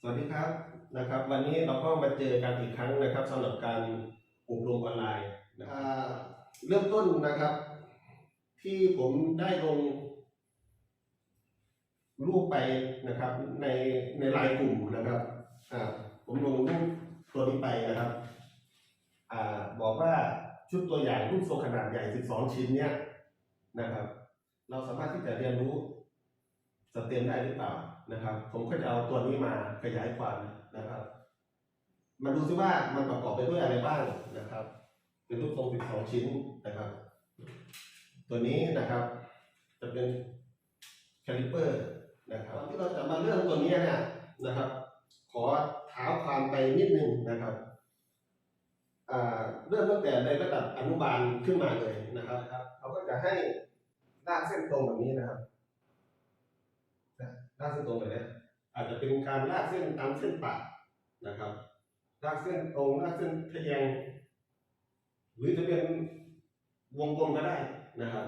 สวัสดีครับนะครับ วันนี้เราก็มาเจอกันอีกครั้งนะครับสำหรับการอบรมออนไลน์นะครับอ่าเริ่มต้นนะครับ ที่ผมได้ลง รูปไปนะครับ ในในไลน์กลุ่มนะครับอ่าผมลงรูปตัวนี้ไปนะครับอ่าบอกว่าชุดตัวอย่างรูปทรงขนาดใหญ่ 12 ชิ้นเนี่ยนะครับ เราสามารถที่จะเรียนรู้สเต็มได้หรือเปล่า นะครับ ผมก็จะเอาตัวนี้มาขยายความนะครับ มาดูซิว่ามันประกอบไปด้วยอะไรบ้างนะครับ เป็นรูปทรง12 ชิ้นนะครับ ตัวนี้นะครับ จะเป็นแคลิเปอร์นะครับก่อนที่เราจะมาเรื่องตัวนี้เนี่ยนะครับ ขอเท้าความไปนิดนึงนะครับอ่าเริ่มตั้งแต่ในระดับอนุบาลขึ้นมาเลยนะครับ เขาก็จะให้ลากเส้นตรงแบบนี้นะครับ ลากเส้นตรงแบบนี้อาจจะเป็นการลากเส้นตามเส้นปากนะครับ ลากเส้นตรงลากเส้นทะแยง หรือจะเป็นวงกลมก็ได้นะครับ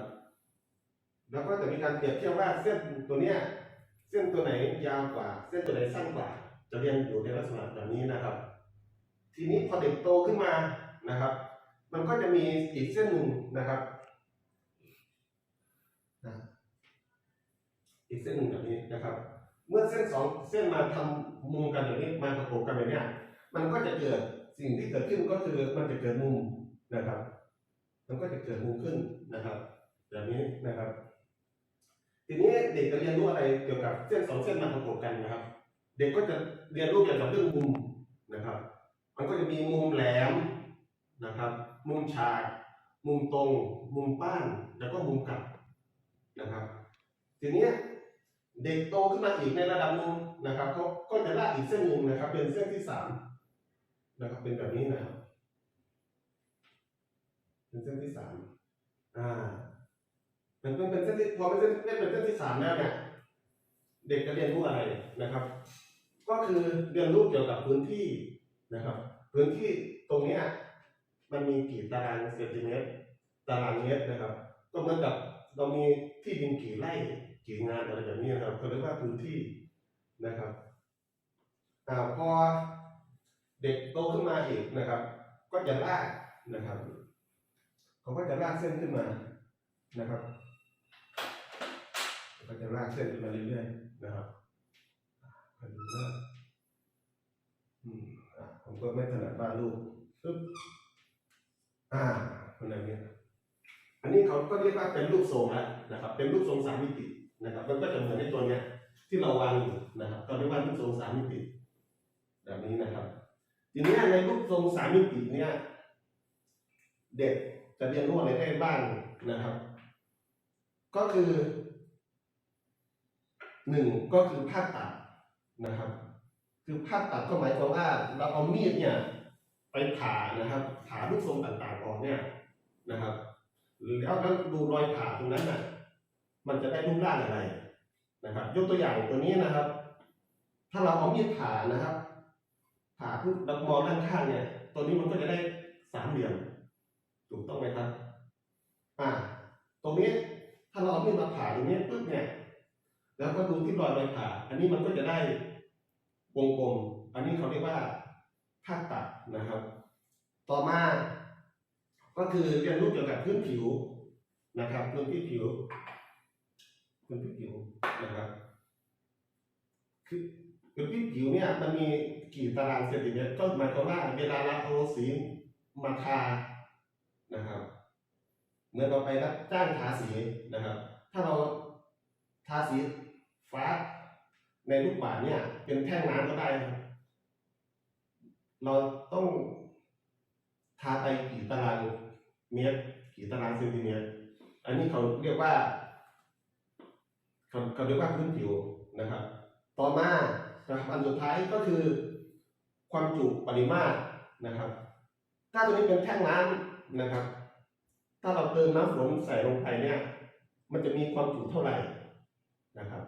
แล้วก็จะมีการเปรียบเทียบว่าเส้นตัวเนี้ยเส้นตัวไหนยาวกว่า เส้นตัวไหนสั้นกว่า จะเรียนอยู่ในลักษณะแบบนี้นะครับ ทีนี้พอเด็กโตขึ้นมานะครับ มันก็จะมีอีกเส้นหนึ่งนะครับนะ อีกเส้นหนึ่งแบบนี้นะครับ เมื่อเส้นสองเส้นมาทำมุมกันแบบนี้มาประกบกันแบบนี้มันก็จะเกิดสิ่งที่เกิดขึ้นก็คือมันจะเกิดมุมนะครับ มันก็จะเกิดมุมขึ้นนะครับ แบบนี้นะครับ ทีนี้เด็กจะเรียนรู้อะไรเกี่ยวกับเส้นสองเส้นมาประกบกันนะครับ เด็กก็จะเรียนรู้เกี่ยวกับเรื่องมุมนะครับ มันก็จะมีมุมแหลมนะครับ มุมฉากมุมตรง มุมป้าน แล้วก็มุมกลับนะครับ ทีนี้ เด็กโตขึ้นมาอีกในระดับหนึงนะครับเขาก็จะลากอีกเส้นหนึ่งนะครับ เป็นเส้นที่สามนะครับเป็นแบบนี้นะครับเป็นเส้นที่สามอ่าเป็นเป็นเป็นเส้นที่พอเป็นเส้นเป็นเส้นที่สามแล้วเนี่ยเด็กจะเรียนรู้อะไรนะครับ ก็คือเรียนรู้เกี่ยวกับพื้นที่นะครับ พื้นที่ตรงเนี้ยมันมีกี่ตารางเซนติเมตรตารางเมตรนะครับ ก็เหมือนกับเรามีที่ดินกี่ไร่ กี่งานอะไรแบบนี้นะครับเขาเรียกว่าพื้นที่นะครับอพอเด็กโตขึ้นมาอีกนะครับ ก็จะลากนะครับเขาก็จะลากเส้นขึ้นมานะครับก็จะลากเส้นขึ้นมาเรื่อยๆนะครับอ่าดูนะอืมอะผมก็ไม่ถนัดวาดรูปปึ๊บอ่าคนแบบนี้อันนี้เขาก็เรียกว่าเป็นรูปทรงแล้วนะครับ เป็นรูปทรงสามมิติ นะครับมันก็จะเหมือนในตัวเนี้ยที่เราวางอยู่นะครับก็เรียกว่ารูปทรงสามมิติ แบบนี้นะครับ ทีนี้ในรูปทรงสามมิติเนี่ย เด็กจะเรียนรู้อะไรได้บ้างนะครับ ก็คือหนึ่งก็คือภาพตัดนะครับ คือภาพตัดก็หมายความว่าเราเอามีดเนี่ยไปผ่านะครับผ่ารูปทรงต่างๆออกเนี่ยนะครับ แล้วก็ดูรอยผ่าตรงนั้นน่ะ มันจะได้รูปร่างอะไรนะครับ ยกตัวอย่างตัวนี้นะครับ ถ้าเราเอามีดผ่านะครับ ผ่าปุ๊บเรามองด้านข้างเนี่ย ตัวนี้มันก็จะได้สามเหลี่ยมถูกต้องไหมครับ อ่า ตรงนี้ถ้าเราเอามีดมาผ่าตรงนี้ปุ๊บเนี่ย แล้วก็ดูที่รอยรอยผ่า อันนี้มันก็จะได้วงกลม อันนี้เขาเรียกว่าภาพตัดนะครับ ต่อมา ก็คือเรียนรู้เกี่ยวกับพื้นผิวนะครับพื้นที่ผิว พื้นที่ผิวนะครับ คือพื้นที่ผิวเนี่ย มันมีกี่ตารางเซนติเมตรก็หมายความว่าเวลาเราเอาสีมาทานะครับเหมื่อนเราไปรับจ้างทาสีนะครับ ถ้าเราทาสีฟ้าในลูกบาศก์เนี่ย เป็นแท่งน้ำก็ได้ เราต้องทาไปกี่ตารางเมตร กี่ตารางเซนติเมตร อันนี้เขาเรียกว่า เขาเขาเรียกว่าพื้นผิวนะครับ ต่อมานะครับอันสุดท้ายก็คือ ความจุปริมาตรนะครับ ถ้าตัวนี้เป็นแท่งน้ำนะครับ ถ้าเราเติมน้ำฝนใส่ลงไปเนี่ย มันจะมีความจุเท่าไหร่นะครับ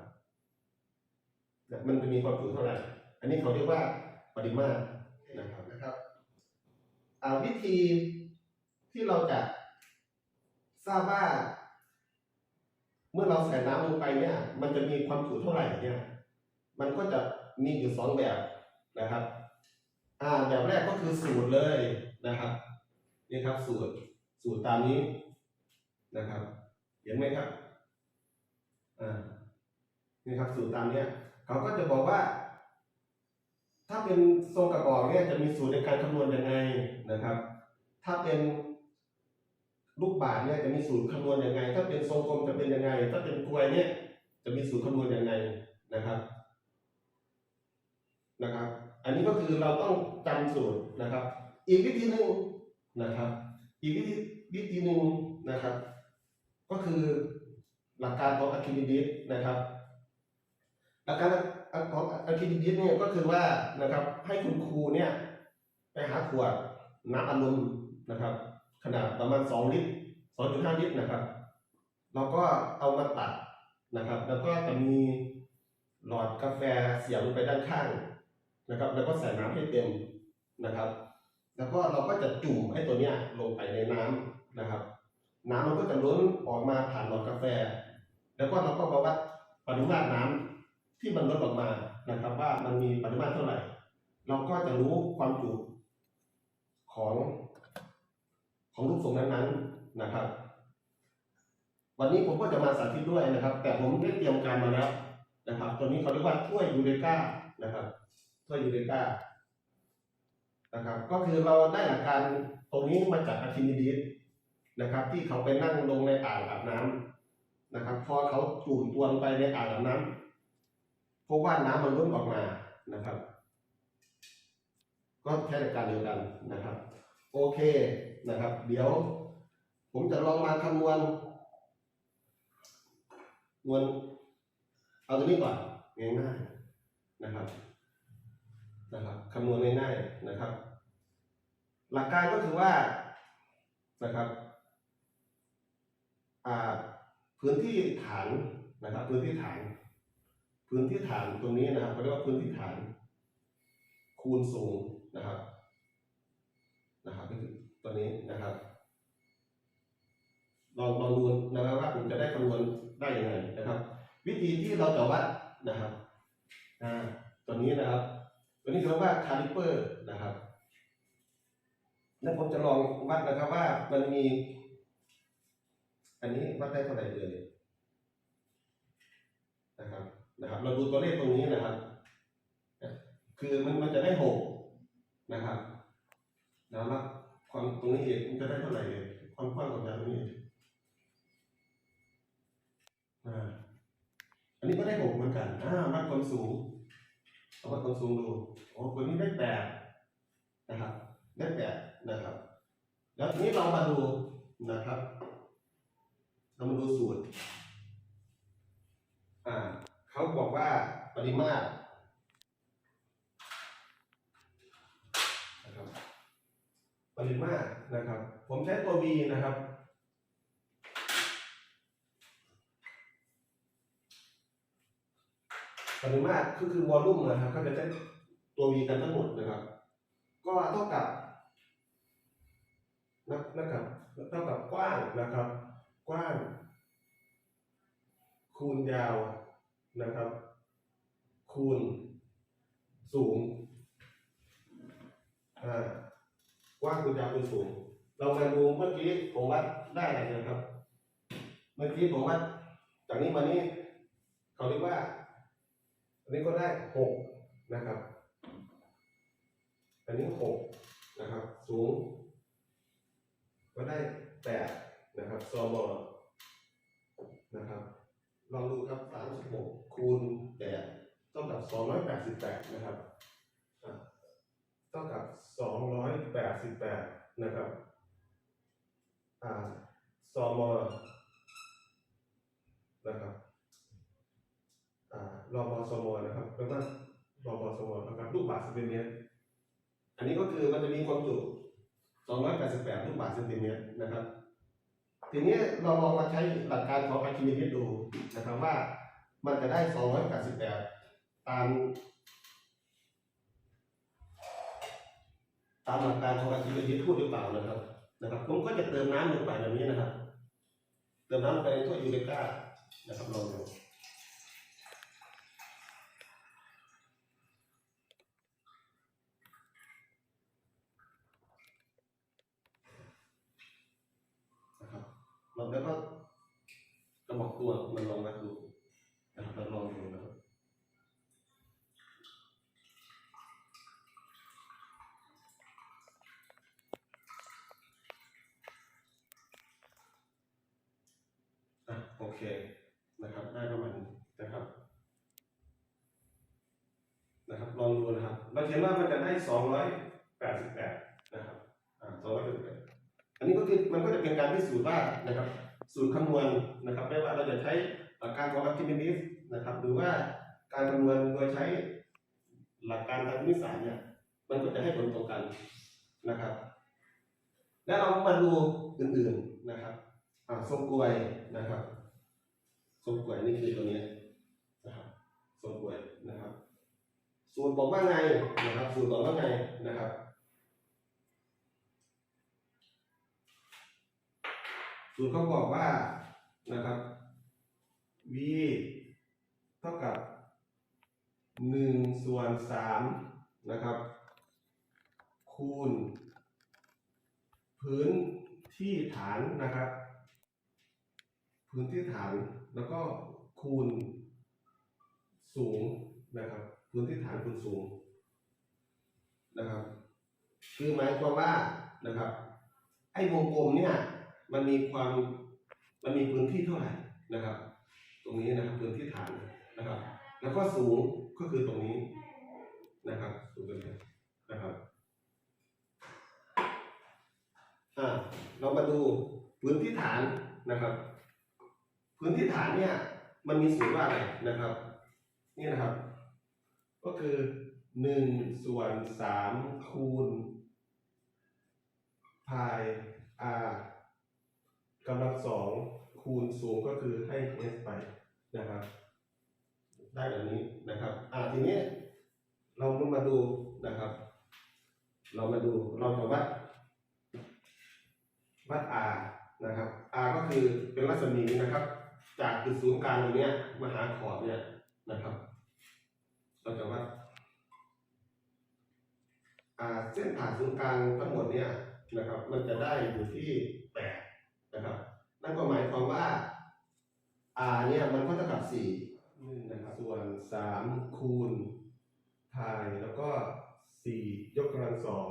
เนี่ยมันจะมีความจุเท่าไหร่ อันนี้เขาเรียกว่าปริมาตรนะครับนะครับอ่าวิธีที่เราจะทราบว่า เมื่อเราใส่น้ำลงไปเนี่ย มันจะมีความจุเท่าไหร่เนี่ย มันก็จะมีอยู่สองแบบนะครับ อ่า แบบแรกก็คือสูตรเลยนะครับ นี่ครับสูตร สูตรตามนี้นะครับ เห็นไหมครับ อ่า นี่ครับสูตรตามเนี้ย เขาก็จะบอกว่า ถ้าเป็นทรงกระบอกเนี่ยจะมีสูตรในการคำนวณยังไงนะครับ ถ้าเป็น ลูกบาศก์เนี่ยจะมีสูตรคำนวณยังไง ถ้าเป็นทรงกลมจะเป็นยังไง ถ้าเป็นกลวยเนี่ยจะมีสูตรคำนวณยังไงนะครับนะครับ อันนี้ก็คือเราต้องจำสูตรนะครับ อีกวิธีหนึ่งนะครับ อีกวิธีวิธีหนึ่งนะครับ ก็คือหลักการของอะคิลิดิสนะครับ หลักการของอะคิลิดิสเนี่ยก็คือว่านะครับให้คุณครูเนี่ยไปหาขวดน้ำอัดลมนะครับ ขนาดประมาณ 2 ลิตร 2.5 ลิตรนะครับ เราก็เอามาตัดนะครับ แล้วก็จะมีหลอดกาแฟเสียบลงไปด้านข้างนะครับ แล้วก็ใส่น้ำให้เต็มนะครับ แล้วก็เราก็จะจุ่มให้ตัวเนี้ยลงไปในน้ำนะครับ น้ำมันก็จะล้นออกมาผ่านหลอดกาแฟ แล้วก็เราก็มาวัดปริมาตรน้ำที่มันลดออกมานะครับ ว่ามันมีปริมาตรเท่าไหร่ เราก็จะรู้ความจุของ ของรูปทรงนั้นๆนะครับ วันนี้ผมก็จะมาสาธิตด้วยนะครับ แต่ผมได้เตรียมการมาแล้วนะครับ ตัวนี้เขาเรียกว่าถ้วยยูเรกานะครับถ้วยยูเรกานะครับ ก็คือเราได้หลักการตรงนี้มาจากอะคริมิดีสนะครับ ที่เขาไปนั่งลงในอ่างอาบน้ำนะครับ พอเขาจูนตัวลงไปในอ่างอาบน้ำพบว่าน้ำมันล้นออกมานะครับ ก็ใช้หลักการเดียวกันนะครับ โอเคนะครับ เดี๋ยว ผมจะลองมาคำนวณนวณเอาตัวนี้ก่อนง่ายๆนะครับนะครับคำนวณง่ายๆนะครับ หลักการก็คือว่านะครับพื้นที่ฐานนะครับ พื้นที่ฐาน พื้นที่ฐานตรงนี้นะครับเขาเรียกว่าพื้นที่ฐาน คูณสูงนะครับ นะครับก็คือตัวนี้นะครับลองลองดูนะครับว่าผมจะได้คำนวณได้ยังไงนะครับ วิธีที่เราจะวัดนะครับอ่าตัวนี้นะครับ ตัวนี้เรียกว่าคาลิเปอร์นะครับแล้วผมจะลองวัดนะครับว่ามันมี อันนี้วัดได้เท่าไหร่เลยนะครับนะครับ เราดูตัวเลขตรงนี้นะครับ คือมันมันจะได้หกนะครับ แล้วรับความตรงนี้เองมันจะได้เท่าไหร่เลยความกว้างของยางตรงนี้อ่าอันนี้ก็ได้หกเหมือนกันอ่าวัดความสูงเอาวัดความสูงดูโอ้คนนี้ได้แปดนะครับ ได้แปดนะครับ แล้วทีนี้เรามาดูนะครับ เรามาดูสูตร อ่า เขาบอกว่าปริมาตร นะครับ ปริมาตรนะครับ ผมใช้ตัว V นะครับ ปริมาตรก็คือวอลลุ่มนะครับ ก็จะใช้ตัว V กันทั้งหมดนะครับ ก็เท่ากับนะนะครับเท่ากับกว้างนะครับ กว้าง คูณยาวนะครับ คูณสูงอ่า กว้างคูณยาวคูณสูง เรามาดูเมื่อกี้ผมวัดได้อะไรนะครับ เมื่อกี้ผมวัดจากนี้มานี้เขาเรียกว่า อันนี้ก็ได้หกนะครับ อันนี้หกนะครับ สูง ก็ได้แปดนะครับซอมอนะครับ ลองดูครับสามสิบหกคูณแปดเท่ากับสองร้อยแปดสิบแปดนะครับ เท่ากับสองร้อยแปดสิบแปดนะครับ อ่าซอมอนะครับอ่ารอบอสมอนะครับแล้วก็รอบอสมอนะครับลูกบาศก์เซนติเมตรอันนี้ก็คือมันจะมีความจุ288 ลูกบาศก์เซนติเมตรนะครับ ทีนี้เราลองมาใช้หลักการของอะคิลิกดูนะครับว่ามันจะได้ 288 ตาม ตามหลักการของอาชีพยืดพูดหรือเปล่านะครับ นะครับ ผมก็จะเติมน้ำลงไปแบบนี้นะครับ เติมน้ำไปในถ้วยยูเรกานะครับลองดูนะครับลองแล้วก็กระบอกตัวมันลองมาดูนะครับลองดู องดูนะครับเราเห็นว่ามันจะได้สองร้อยแปดสิบแปดนะครับอ่าสองร้อยแปดสิบแปดอันนี้ก็คือมันก็จะเป็นการพิสูจน์ว่านะครับ สูตรคำนวณนะครับไม่ว่าเราจะใช้หลักการของอัลคิมินิสนะครับ หรือว่าการคำนวณโดยใช้หลักการทางคณิตศาสตร์เนี่ย มันก็จะให้ผลตรงกันนะครับ แล้วเรามาดูอื่นๆนะครับอ่าทรงกลวยนะครับทรงกลวยนี่คือตัวนี้นะครับทรงกลวยนะครับ สูตรบอกว่าไงนะครับสูตรบอกว่าไงนะครับสูตรเขาบอกว่านะครับ v เท่ากับหนึ่งส่วนสามนะครับ คูณ พื้นที่ฐานนะครับ พื้นที่ฐานแล้วก็คูณสูงนะครับ พื้นที่ฐานคูณสูงนะครับ คือหมายความว่านะครับ ไอ้วงกลมเนี่ย มันมีความมันมีพื้นที่เท่าไหร่นะครับ ตรงนี้นะครับพื้นที่ฐานนะครับ แล้วก็สูงก็คือตรงนี้นะครับสูงกันเลยนะครับอ่าเรามาดูพื้นที่ฐานนะครับ พื้นที่ฐานเนี่ย มันมีสูตรว่าอะไรนะครับ นี่นะครับ ก็คือหนึ่งส่วนสามคูณพาย r กำลังสองคูณสูงก็คือให้ s ไปนะครับ ได้แบบนี้นะครับอ่าทีนี้เรามาดูนะครับ เรามาดูเราจะวัดวัด r นะครับ r ก็คือเป็นรัศมีนะครับ จากจุดศูนย์กลางตรงนี้มาหาขอบเนี่ยนะครับ เราจะวัดเส้นผ่านศูนย์กลางทั้งหมดเนี่ยนะครับ มันจะได้อยู่ที่แปดนะครับ นั่นก็หมายความว่า r เนี่ยมันก็เท่ากับสี่นะครับส่วนสามคูณพายแล้วก็สี่ยกกำลังสอง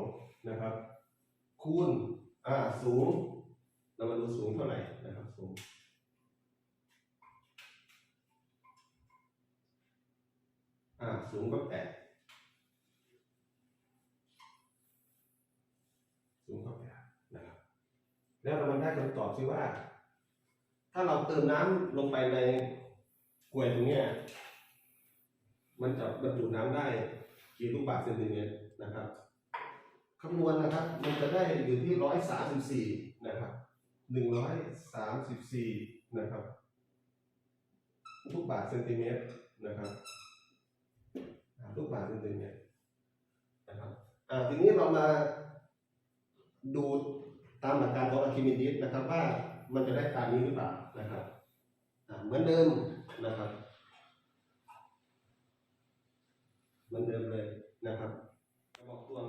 นะครับ คูณอ่าสูงเรามาดูสูงเท่าไหร่นะครับสูง อ่าสูงก็แปดสูงก็แปดนะครับ แล้วเรามาได้คำตอบที่ว่า ถ้าเราเติมน้ำลงไปในกล้วยตรงเนี้ยมันจะบรรจุน้ำได้กี่ลูกบาศก์เซนติเมตรนะครับคำนวณนะครับ มันจะได้อยู่ที่ร้อยสามสิบสี่นะครับหนึ่งร้อยสามสิบสี่นะครับ ลูกบาศก์เซนติเมตรนะครับ ลูกบาศก์เซนติเมตรนะครับอ่าทีนี้เรามาดูตามหลักการของอะคิมิดิสนะครับ ว่ามันจะได้ตามนี้หรือเปล่านะครับอ่าเหมือนเดิมนะครับ เหมือนเดิมเลยนะครับกระบอกตวง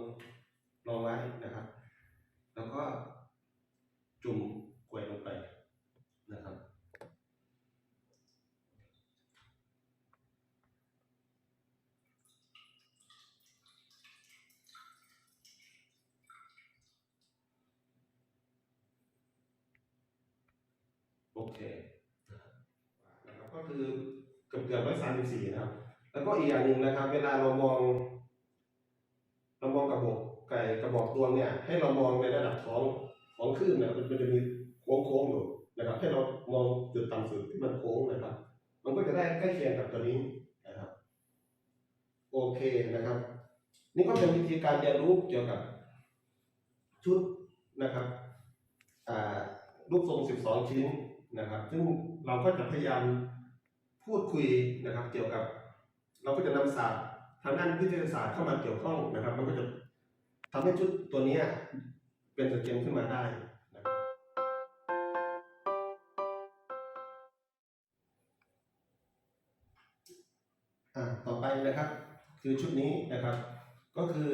รองไว้นะครับ แล้วก็จุ่มกลวยลงไปนะครับ โอเคนะครับก็คือเกือบเกือบร้อยสามสิบสี่นะครับ แล้วก็อีกอย่างหนึ่งนะครับ เวลาเรามองเรามองกระบอกไก่กระบอกตวงเนี่ย ให้เรามองในระดับท้องของคลื่นนะมันมันจะมีโค้งโค้งๆอยู่นะครับ ให้เรามองจุดต่ำสุดที่มันโค้งนะครับ มันก็จะได้ใกล้เคียงกับตัวนี้นะครับ โอเคนะครับ นี่ก็เป็นวิธีการเรียนรู้เกี่ยวกับชุดนะครับรูปทรง 12 ชิ้น นะครับ ซึ่งเราก็จะพยายามพูดคุยนะครับ เกี่ยวกับ เราก็จะนำศาสตร์ทางด้านวิทยาศาสตร์เข้ามาเกี่ยวข้องนะครับ มันก็จะทำให้ชุดตัวเนี้ยเป็นสเกมขึ้นมาได้นะครับอ่าต่อไปนะครับ คือชุดนี้นะครับ ก็คือ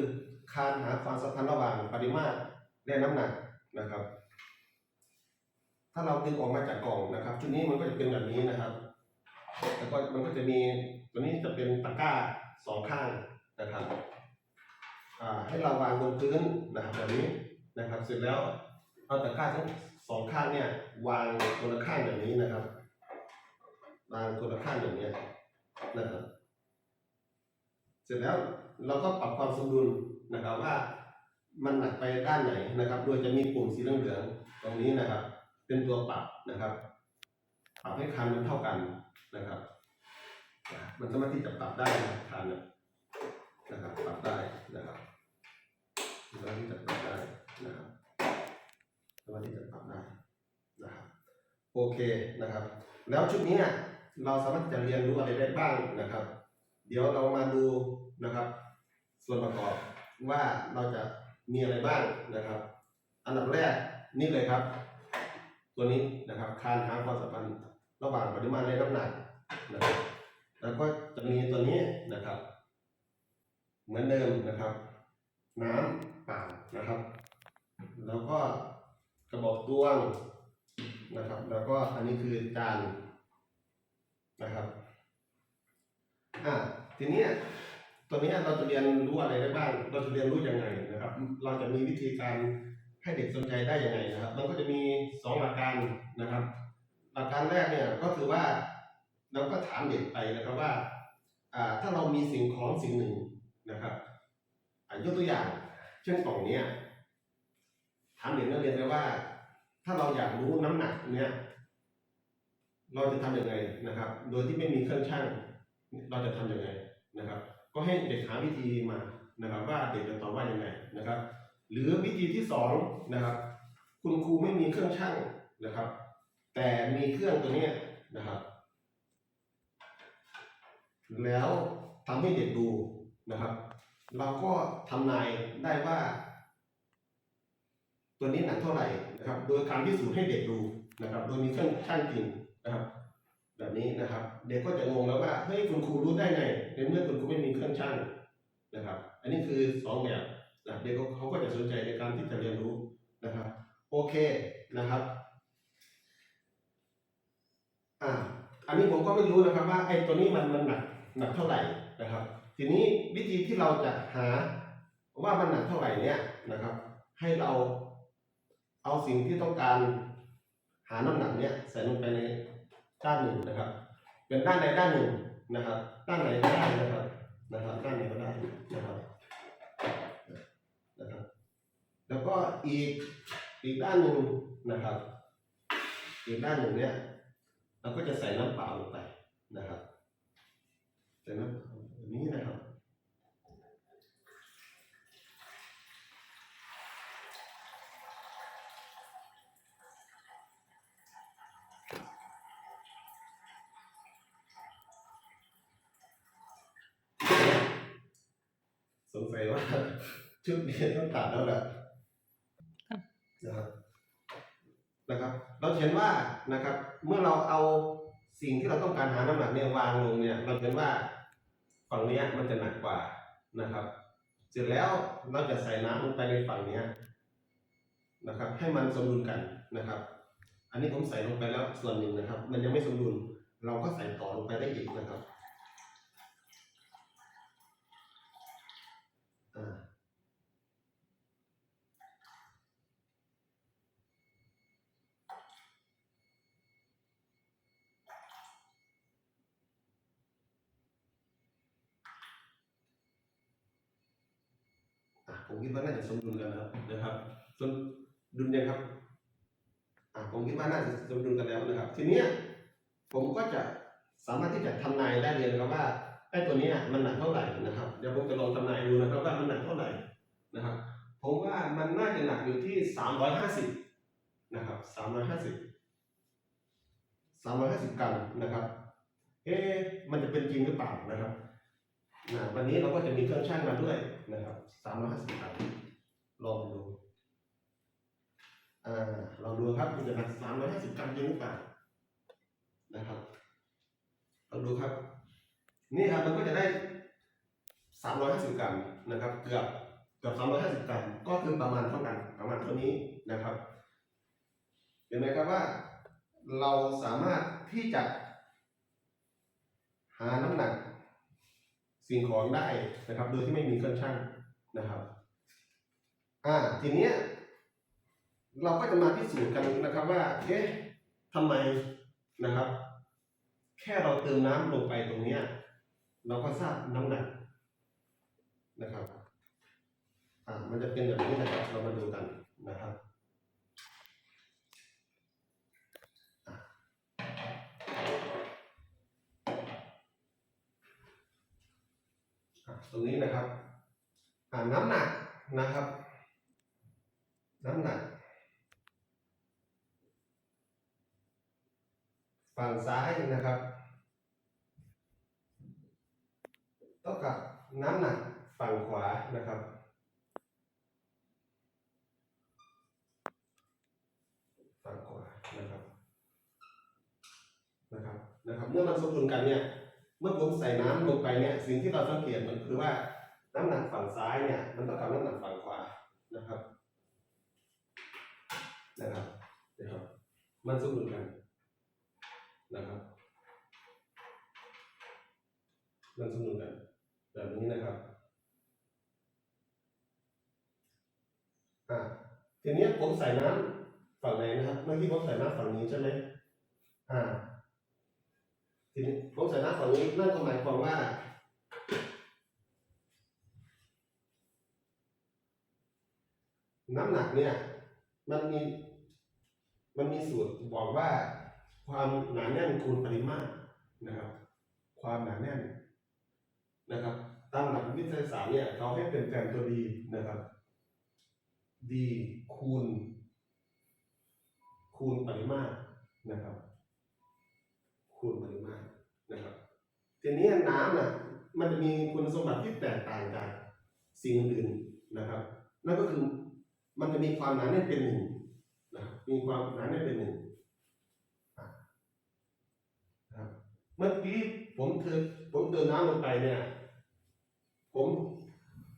คานหาความสัมพันธ์ระหว่างปริมาตรและน้ำหนักนะครับาาเราดึงออกมาจากกล่องนะครับ ชุดนี้มันก็จะเป็นแบบนี้นะครับ แล้วก็มันก็จะมีตัวนี้จะเป็นตะกร้าสองข้างนะครับให้เราวางบนพื้นนะครับแบบนี้นะครับ เสร็จแล้วเอาตะกร้าทั้งสองข้างเนี่ยวางคนละข้างแบบนี้นะครับ วางคนละข้างอย่างนี้นะครับ เสร็จแล้วเราก็ปรับความสมดุลนะครับว่ามันหนักไปด้านไหนนะครับ โดยจะมีปุ่มสีเหลืองๆตรงนี้นะครับ เป็นตัวปรับนะครับปรับให้คันมันเท่ากันนะครับ มันสามารถที่จะปรับได้นะคันเนี่ยนะครับปรับได้นะครับสามารถที่จะปรับได้นะครับสามารถที่จะปรับได้นะครับโอเคนะครับ แล้วชุดนี้เราสามารถจะเรียนรู้อะไรได้บ้างนะครับ เดี๋ยวเรามาดูนะครับ ส่วนประกอบว่าเราจะมีอะไรบ้างนะครับ อันดับแรกนี่เลยครับ ตัวนี้นะครับคานหาความสัมพันธ์ระหว่างปริมาณและน้ำหนักนะครับแล้วก็จะมีตัวนี้นะครับ เหมือนเดิมนะครับ น้ำเปล่านะครับ แล้วก็กระบอกตวงนะครับ แล้วก็อันนี้คือจานนะครับอ่าทีนี้ตัวนี้เราจะเรียนรู้อะไรได้บ้าง เราจะเรียนรู้ยังไงนะครับ เราจะมีวิธีการ ให้เด็กสนใจได้ยังไงนะครับ มันก็จะมีสองหลักการนะครับ หลักการแรกเนี่ยก็คือว่าเราก็ถามเด็กไปนะครับว่าถ้าเรามีสิ่งของสิ่งหนึ่งนะครับยกตัวอย่าง เช่นกล่องเนี้ยถามเด็กนักเรียนไปว่า ถ้าเราอยากรู้น้ำหนักเนี้ยเราจะทำยังไงนะครับ โดยที่ไม่มีเครื่องชั่งเราจะทำยังไงนะครับ ก็ให้เด็กหาวิธีมานะครับ ว่าเด็กจะตอบว่ายังไงนะครับ หรือวิธีที่สองนะครับ คุณครูไม่มีเครื่องชั่งนะครับ แต่มีเครื่องตัวนี้นะครับ แล้วทำให้เด็กดูนะครับ เราก็ทำนายได้ว่า ตัวนี้หนักเท่าไหร่นะครับ โดยการพิสูจน์ให้เด็กดูนะครับ โดยมีเครื่องชั่งจริงนะครับ แบบนี้นะครับ เด็กก็จะงงแล้วว่าเฮ้ยคุณครูรู้ได้ไงในเมื่อคุณครูไม่มีเครื่องชั่งนะครับ อันนี้คือสองแบบ นะเด็กเขาก็จะสนใจในการที่จะเรียนรู้นะครับ โอเคนะครับอ่าอันนี้ผมก็ไม่รู้นะครับว่าไอ้ตัวนี้มันมันหนักหนักเท่าไหร่นะครับ ทีนี้วิธีที่เราจะหาว่ามันหนักเท่าไหร่เนี่ยนะครับ ให้เราเอาสิ่งที่ต้องการหาน้ำหนักเนี่ยใส่ลงไปในด้านหนึ่งนะครับ เป็นด้านใดด้านหนึ่งนะครับ ด้านไหนก็ได้นะครับนะครับด้านไหนก็ได้นะครับ แล้วก็อีกอีกด้านหนึ่งนะครับ อีกด้านหนึ่งเนี่ยเราก็จะใส่น้ำเปล่าลงไปนะครับใส่น้ำเปล่าแบบนี้นะครับสงสัยว่าชุดนี้ต้องตัดแล้วแหละ นะครับนะครับเราเห็นว่านะครับเมื่อเราเอาสิ่งที่เราต้องการหาน้ำหนักเนี่ยวางลงเนี่ยเราเห็นว่าฝั่งนี้มันจะหนักกว่านะครับ เสร็จแล้วเราจะใส่น้ำลงไปในฝั่งนี้นะครับ ให้มันสมดุลกันนะครับ อันนี้ผมใส่ลงไปแล้วส่วนหนึ่งนะครับ มันยังไม่สมดุลเราก็ใส่ต่อลงไปได้อีกนะครับ อ่า อะผมคิ ดุลกันแล้วนะครับสมดุลยังครับอะผมคิดว่าน่าจะสมดุลกันแล้วนะครับ ทีเนี้ยผมก็จะสามารถที่จะทำนายได้เลยนะครับว่าไอ้ตัวนี้มันหนักเท่าไหร่นะครับ เดี๋ยวผมจะลองทำนายดูนะครับว่ามันหนักเท่าไหร่นะครับ ผมว่ามันน่าจะหนักอยู่ที่สามร้อยห้าสิบนะครับสามร้อยห้าสิบสามร้อยห้าสิบกรัมนะครับ เอ๊ะมันจะเป็นจริงหรือเปล่านะครับนะวันนี้เราก็จะมีเครื่องชั่งมาด้วยนะครับสามร้อยห้าสิบกรัม ลองดูอ่าลองดูครับมันจะหนักสามร้อยห้าสิบกรัมจริงหรือเปล่านะครับลองดูครับ นี่ครับมันก็จะได้สามร้อยห้าสิบกรัมนะครับ เกือบเกือบสามร้อยห้าสิบกรัมก็คือประมาณเท่ากัน ประมาณเท่านี้นะครับ เห็นไหมครับว่า เราสามารถที่จะ หาน้ำหนักสิ่งของได้นะครับ โดยที่ไม่มีเครื่องชั่งนะครับ อ่าทีเนี้ยเราก็จะมาพิสูจน์กันนะครับว่าเอ๊ะทำไมนะครับ แค่เราเติมน้ำลงไปตรงเนี้ยเราก็ทราบน้ำหนักนะครับอ่ามันจะเป็นแบบนี้นะครับเรามาดูกันนะครับอะอะตรงนี้นะครับอ่าน้ำหนักนะครับ น้ำหนัก ฝั่งซ้ายนะครับเท่ากับน้ำหนักฝั่งขวานะครับ ฝั่งขวานะครับนะครับนะครับ เมื่อมันสมดุลกันเนี่ยเมื่อผมใส่น้ำลงไปเนี่ยสิ่งที่เราสังเกตมันคือว่าน้ำหนักฝั่งซ้ายเนี่ยมันเท่ากับน้ำหนักฝั่งขวานะครับนะครับ มันสมดุลกันนะครับ มันสมดุลกันแบบนี้นะครับอ่าทีนี้ผมใส่น้ำฝั่งไหนนะครับ เมื่อกี้ผมใส่น้ำฝั่งนี้ใช่ไหมอ่าทีนี้ผมใส่น้ำฝั่งนี้นั่นก็หมายความว่าน้ำหนักเนี่ย มันมี มันมีสูตรบอกว่า ความหนาแน่นคูณปริมาตรนะครับ ความหนาแน่นนะครับ ตามหลักวิทยาศาสตร์เนี่ยเขาให้เป็นแฟนตัวดีนะครับดีคูณ คูณปริมาตรนะครับ คูณปริมาตรนะครับ ทีนี้น้ำน่ะมันจะมีคุณสมบัติที่แตกต่างจากสิ่งอื่นๆนะครับ นั่นก็คือมันจะมีความหนาแน่นเป็นหนึ่ง มีความหนาแน่นเป็นหนึ่งเมื่อกี้ผมเติมผมเติมน้ำลงไปเนี่ย ผม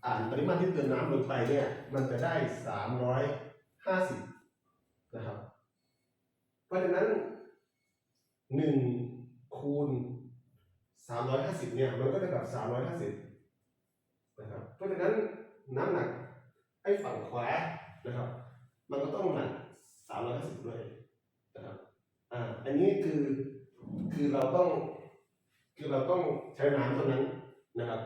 อ่านปริมาตรที่เติมน้ำลงไปเนี่ย มันจะได้สามร้อยห้าสิบนะครับ เพราะฉะนั้นหนึ่งคูณสามร้อยห้าสิบเนี่ย มันก็เท่ากับสามร้อยห้าสิบนะครับ เพราะฉะนั้นน้ำหนักไอ้ฝั่งขวานะครับ มันก็ต้องหนักามร้อยห้าสิบด้วยนะครับอ่าอันนี้คือคือเราต้อง คือเราต้องใช้น้ำเท่านั้นนะครับ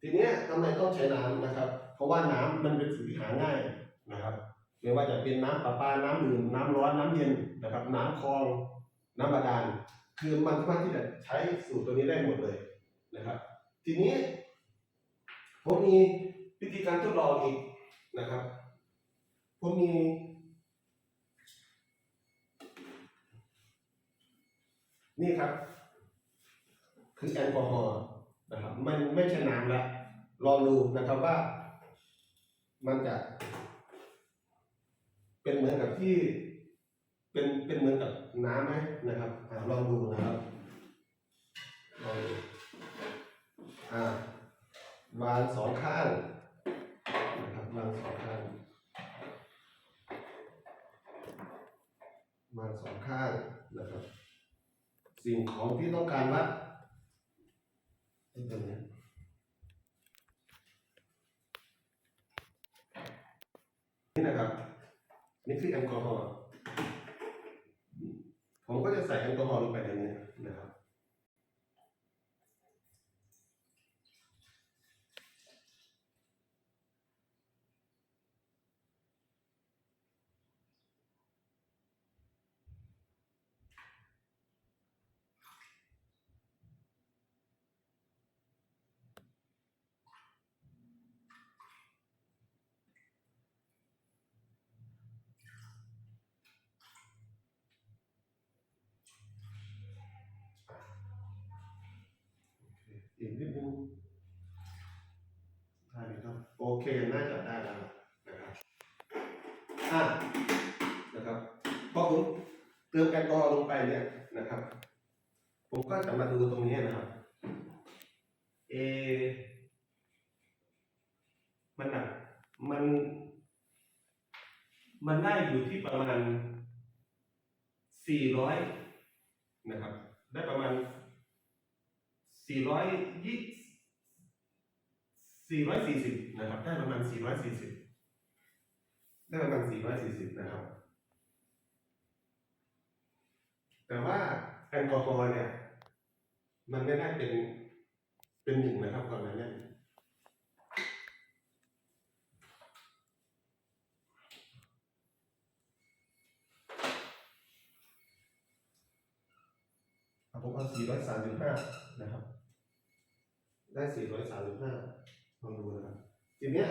ทีเนี้ยทำไมต้องใช้น้ำนะครับ เพราะว่าน้ำมันเป็นสิ่งที่หาง่ายนะครับไม่ว่าจะเป็นน้ำประปา น้ำดื่มน้ำร้อน น้ำเย็นนะครับ น้ำคลอง น้ำบาดาล คือมันสามารถที่จะใช้สูตรตัวนี้ได้หมดเลยนะครับ ทีนี้ผมมีวิธีการทดลองอีกนะครับ ผมมี นี่ครับ คือแอลกอฮอล์นะครับมันไม่ใช่น้ำล้วลองดูนะครับว่า มันจะ เป็นเหมือนกับที่ เป็นเป็นเหมือนกับน้ำไหมนะครับอลองดูนะครับลองดูอ่าวางสองข้างนะครับวางสองข้างวางสองข้างนะครับ สิ่งของที่ต้องการวัดที่ตรงนี้นี่นะครับ นี่คือแอลกอฮอล์ผมก็จะใส่แอลกอฮอล์ลงไปในนี้นะครับ อีกนิดนึงได้ไหมครับ โอเค น่าจะได้แล้วนะครับอะนะครับพอผมเติมแอลกอฮอล์ลงไปเนี่ยนะครับ ผมก็จะมาดูตรงนี้นะครับ เอ มันหนักมัน มันได้อยู่ที่ประมาณสี่ร้อยนะครับ ได้ประมาณ สี่ร้อยยี่สี่ร้อยสี่สิบนะครับ ได้ประมาณสี่ร้อยสี่สิบได้ประมาณสี่ร้อยสี่สิบนะครับ แต่ว่าแอลกอฮอล์เนี่ย มันไม่ได้เป็นเป็นหนึ่งนะครับก่อนหน้านี้เอาผมเอาสี่ร้อยสามสิบห้านะครับ ได้สี่ร้อยสามสิบห้าลองดูนะครับ ทีเนี้ย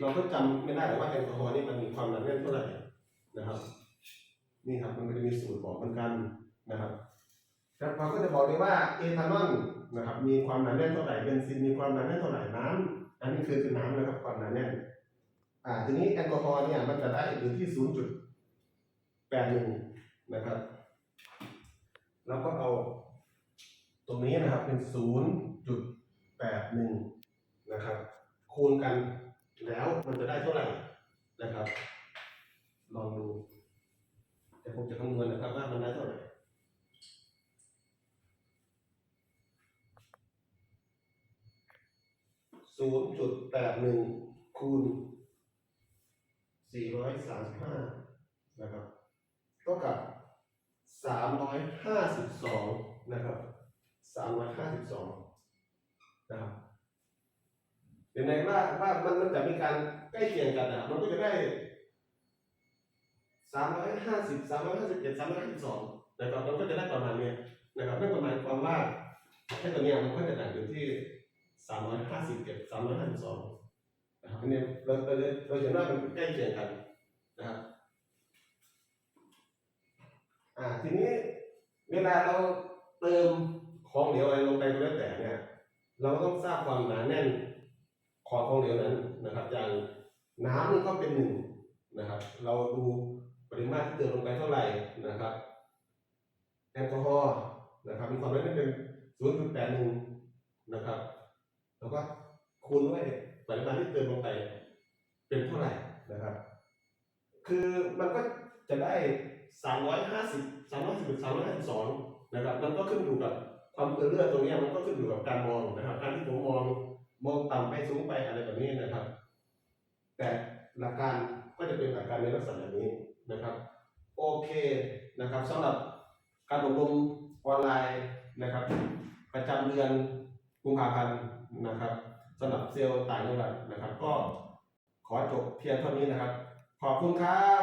เราก็จำไม่ได้หรอกว่าแอลกอฮอล์นี่มันมีความหนาแน่นเท่าไหร่นะครับ นี่ครับมันก็จะมีสูตรบอกเหมือนกันนะครับแล้วเราก็จะบอกเลยว่าเอทานอลนะครับ มีความหนาแน่นเท่าไหร่เบนซินมีความหนาแน่นเท่าไหร่น้ำอันนี้คือคือน้ำนะครับความหนาแน่น อ่า ทีนี้แอลกอฮอล์เนี่ยมันจะได้อยู่ที่ศูนย์จุดแปดหนึ่งนะครับ แล้วก็เอา ตรงนี้นะครับเป็นศูนย์จุดแปดหนึ่งนะครับ คูณกันแล้วมันจะได้เท่าไหร่นะครับ ลองดูแต่ผมจะคำนวณนะครับว่ามันได้เท่าไหร่ศูนย์จุดแปดหนึ่งคูณสี่ร้อยสามสิบห้านะครับเท่ากับสามร้อยห้าสิบสองนะครับ สามร้อยห้าสิบสองนะครับเห็นไหมว่าว่ามันมันจะมีการใกล้เคียงกันนะมันก็จะได้สามร้อยห้าสิบสามร้อยห้าสิบเจ็ดสามร้อยห้าสิบสองนะครับมันก็จะได้ประมาณเนี้ยนะครับนั่นประมาณความว่าแค่ตัวเนี้ยมันก็จะได้อยู่ที่สามร้อยห้าสิบเจ็ดสามร้อยห้าสิบสองนะครับอันเนี้ยเราเราเราเห็นว่ามันใกล้เคียงกันนะครับอ่าทีนี้เวลาเราเติม ของเหลวอะไรลงไปก็แล้วแต่เนี่ย เราต้องทราบความหนาแน่นของของเหลวนั้นนะครับ อย่างน้ำนี่ก็เป็นหนึ่งนะครับ เราดูปริมาตรที่เติมลงไปเท่าไหร่นะครับ แอลกอฮอล์นะครับมีความหนาแน่นเป็น0.81นะครับ แล้วก็คูณด้วยปริมาณที่เติมลงไปเป็นเท่าไหร่นะครับ คือมันก็จะได้ 350 350 352 นะครับ มันก็ขึ้นอยู่กับ ความเลือดตรงนี้มันก็ขึ้นอยู่กับการมองนะครับ การที่ผมมองมองต่ำไปสูงไปอะไรแบบนี้นะครับ แต่หลักการก็จะเป็นหลักการในลักษณะนี้นะครับ โอเคนะครับสำหรับการอบรมออนไลน์นะครับ ประจำเดือนกุมภาพันธ์นะครับสำหรับเซลล์ต่างจังหวัดนะครับ ก็ขอจบเพียงเท่านี้นะครับ ขอบคุณครับ